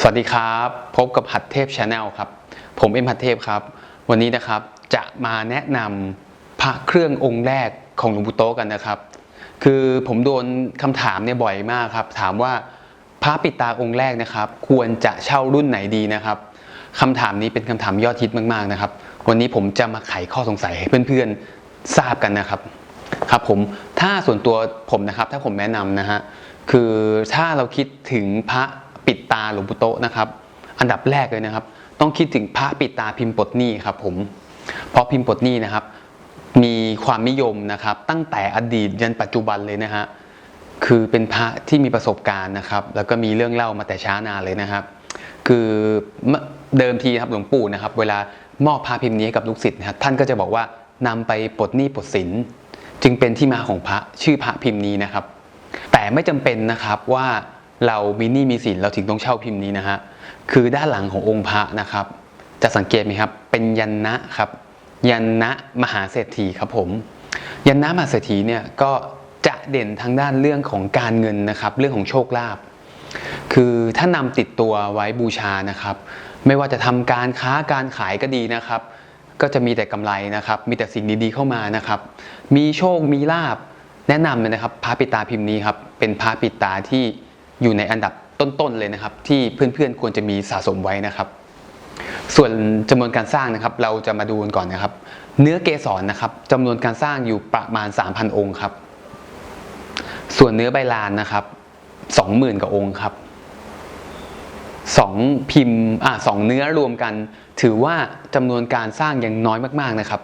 สวัสดีครับ พบกับหัดเทพชาแนลครับ ผมเอ็มหัดเทพครับ วันนี้นะครับจะมาแนะนำพระเครื่ององค์แรกของหลวงปู่โตกันนะครับ คือผมโดนคำถามเนี่ยบ่อยมากครับ ถามว่าพระปิดตาองค์แรกนะครับ ควรจะเช่ารุ่นไหนดีนะครับคำถามนี้เป็นคำถามยอดฮิตมากๆนะครับ วันนี้ผมจะมาไขข้อสงสัยให้เพื่อนๆทราบกันนะครับครับผมถ้าส่วนตัวผมนะครับถ้าผมแนะนำนะฮะคือถ้าเราคิดถึงพระ ปิดตาหลวงปู่โตนะครับ อันดับแรกเลยนะครับ ต้องคิดถึงพระปิดตาพิมพ์ปดนี้ครับผมเพราะพิมพ์ปดนี้นะครับ มีความนิยมนะครับ ตั้งแต่อดีตยันปัจจุบันเลยนะฮะคือเป็นพระที่มีประสบการณ์นะครับ แล้วก็มีเรื่องเล่ามาแต่ช้านานเลยนะครับ คือเดิมทีครับหลวงปู่นะครับ เวลามอบพระพิมพ์นี้ให้กับลูกศิษย์นะครับท่านก็จะบอกว่านำไปปลดหนี้ปลดสินจึงเป็นที่มาของพระชื่อพระพิมพ์นี้นะครับ แต่ไม่จำเป็นนะครับว่า เรามีหนี้มีสินเราถึงต้องเช่าพิมพ์นี้นะฮะคือด้านหลังขององค์พระนะครับ จะสังเกตไหมครับ เป็นยันนะครับ ยันนะมหาเศรษฐีครับผม ยันนะมหาเศรษฐีเนี่ยก็จะเด่นทางด้านเรื่องของการเงินนะครับ เรื่องของโชคลาภคือถ้านำติดตัวไว้บูชานะครับ ไม่ว่าจะทำการค้าการขายก็ดีนะครับ ก็จะมีแต่กำไรนะครับ มีแต่สิ่งดีๆเข้ามานะครับ มีโชคมีลาบแนะนำเลยนะครับพระปิตาพิมพ์นี้ครับเป็นพระปิตาที่ อยู่ในอันดับต้นๆเลยนะครับ ที่เพื่อนๆควรจะมีสะสมไว้นะครับ ส่วนจำนวนการสร้างนะครับ เราจะมาดูกันก่อนนะครับ เนื้อเกสรนะครับจำนวนการสร้างอยู่ประมาณ 3,000 องค์ครับ ส่วนเนื้อใบลานนะครับ 20,000กว่าองค์ครับสองพิมพ์อะสองเนื้อรวมกัน ถือว่าจำนวนการสร้างยังน้อยมากๆนะครับ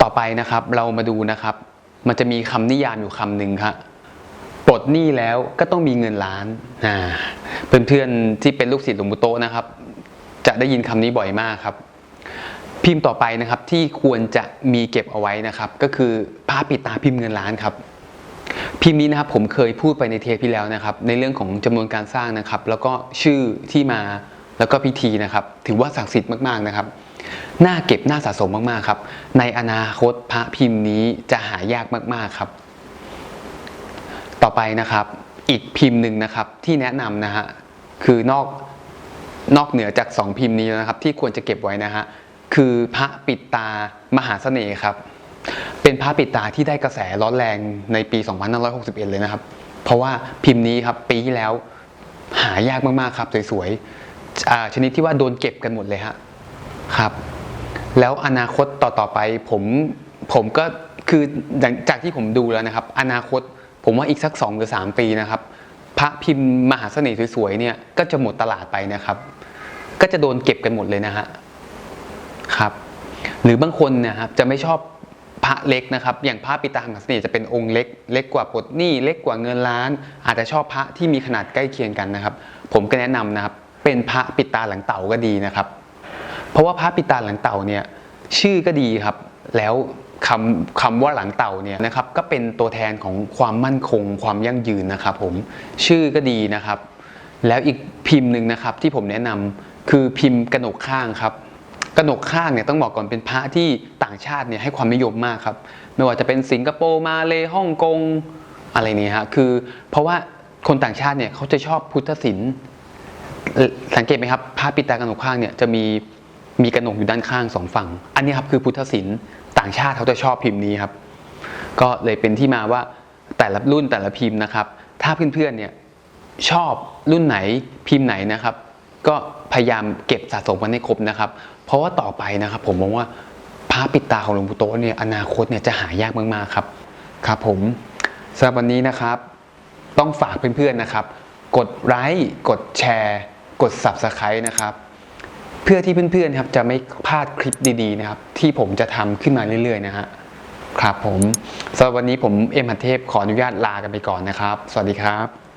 ต่อไปนะครับเรามาดูนะครับ มันจะมีคำนิยามอยู่คำหนึ่งครับ ดหนี้แล้วก็ต้องมีเงินล้านอ่าเพื่อนๆที่เป็นลูกศิษย์หลวงปู่โตะนะครับ จะได้ยินคำนี้บ่อยมากครับ พิมพ์ต่อไปนะครับที่ควรจะมีเก็บเอาไว้นะครับ ก็คือพระปิดตาพิมพ์เงินล้านครับพิมพ์นี้นะครับผมเคยพูดไปในเทปที่แล้วนะครับ ในเรื่องของจำนวนการสร้างนะครับ แล้วก็ชื่อที่มาแล้วก็พิธีนะครับ ถือว่าศักดิ์สิทธิ์มากๆนะครับน่าเก็บน่าสะสมมากๆครับ ในอนาคตพระพิมพ์นี้จะหายากมากๆครับ ต่อไปนะครับ อีกพิมพ์หนึ่งนะครับที่แนะนำนะฮะคือนอกนอกเหนือจาก 2 พิมพ์นี้นะครับ ที่ควรจะเก็บไว้นะฮะคือพระปิดตามหาเสน่ห์ครับ เป็นพระปิดตาที่ได้กระแสร้อนแรงในปี 2561 เลยนะครับ เพราะว่าพิมพ์นี้ครับปีที่แล้วหายากมากๆครับสวยๆอ่าชนิดที่ว่าโดนเก็บกันหมดเลยฮะครับ แล้วอนาคตต่อๆไปผมผมก็คือจากที่ผมดูแล้วนะครับ อนาคต ผมว่าอีกสัก 2 หรือ 3 ปีนะครับ พระพิมพ์มหาเสน่ห์สวยๆเนี่ยก็จะหมดตลาดไปนะครับ ก็จะโดนเก็บกันหมดเลยนะฮะครับ หรือบางคนนะครับจะไม่ชอบพระเล็กนะครับ อย่างพระปิตามหาเสน่ห์จะเป็นองค์เล็ก เล็กกว่าปดหนี้เล็กกว่าเงินล้าน อาจจะชอบพระที่มีขนาดใกล้เคียงกันนะครับ ผมก็แนะนำนะครับ เป็นพระปิตาหลังเต่าก็ดีนะครับ เพราะว่าพระปิตาหลังเต่าเนี่ยชื่อก็ดีครับ แล้ว คำคำว่าหลังเต่าเนี่ยนะครับก็เป็นตัวแทนของความมั่นคง ความยั่งยืนนะครับผมชื่อก็ดีนะครับ แล้วอีกพิมพ์หนึ่งนะครับที่ผมแนะนำคือพิมพ์กระหนกข้างครับกระหนกข้างเนี่ยต้องบอกก่อนเป็นพระที่ต่างชาติเนี่ยให้ความนิยมมากครับไม่ว่าจะเป็นสิงคโปร์มาเลฮ่องกงอะไรเนี่ยฮะคือเพราะว่าคนต่างชาติเนี่ยเขาจะชอบพุทธศิลป์สังเกตไหมครับพระปิตากระหนกข้างเนี่ยจะมี มีกระหนกอยู่ด้านข้างสองฝั่ง อันนี้ครับคือพุทธศิลป์ต่างชาติเขาจะชอบพิมพ์นี้ครับ ก็เลยเป็นที่มาว่าแต่ละรุ่นแต่ละพิมพ์นะครับ ถ้าเพื่อนๆเนี่ยชอบรุ่นไหนพิมพ์ไหนนะครับ ก็พยายามเก็บสะสมกันให้ครบนะครับ เพราะว่าต่อไปนะครับ ผมมองว่าพระปิดตาของหลวงปู่โตเนี่ยอนาคตเนี่ยจะหายากมากๆครับครับผมสำหรับวันนี้นะครับ ต้องฝากเพื่อนๆนะครับ กดไลค์กดแชร์ กด Subscribe นะครับ เพื่อที่เพื่อนๆครับจะไม่พลาดคลิปดีๆนะครับ ที่ผมจะทำขึ้นมาเรื่อยๆนะฮะครับผมสำหรับวันนี้ผมเอ็มหัทเทพขออนุญาตลากันไปก่อนนะครับ สวัสดีครับ